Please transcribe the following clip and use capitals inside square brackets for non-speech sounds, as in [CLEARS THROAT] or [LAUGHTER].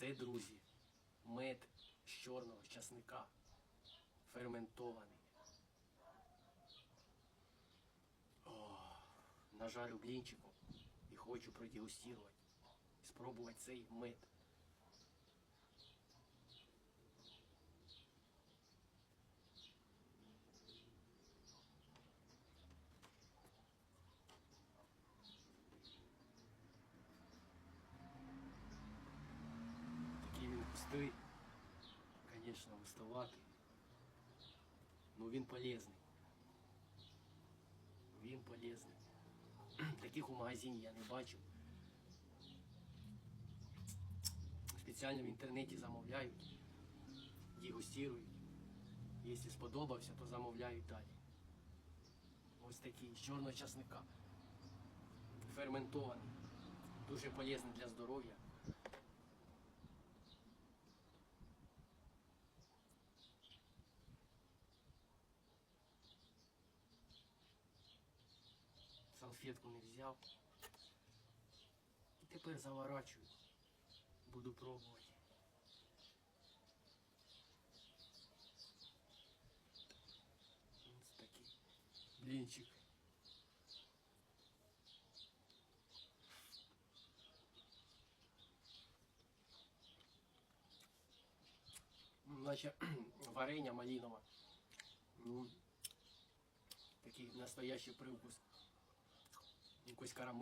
Це, друзі, мед з чорного часника. Ферментований. О, нажарю блінчиком і хочу продегустувати. Спробувати цей мед. Він пустий. Конечно, густоватий. Ну він полезний. Він полезний. Таких у магазині я не бачив. Спеціально в інтернеті замовляють, дегустирують. Якщо сподобався, то замовляють далі. Ось такий з чорного часника. Ферментований. Дуже полезний для здоров'я. Салфетку не взяв. І тепер заворачую. Буду пробувати. Ось такий блінчик. М, Наче [CLEARS THROAT] варення малинове. Ну, такий настоящий привкус com esse cara.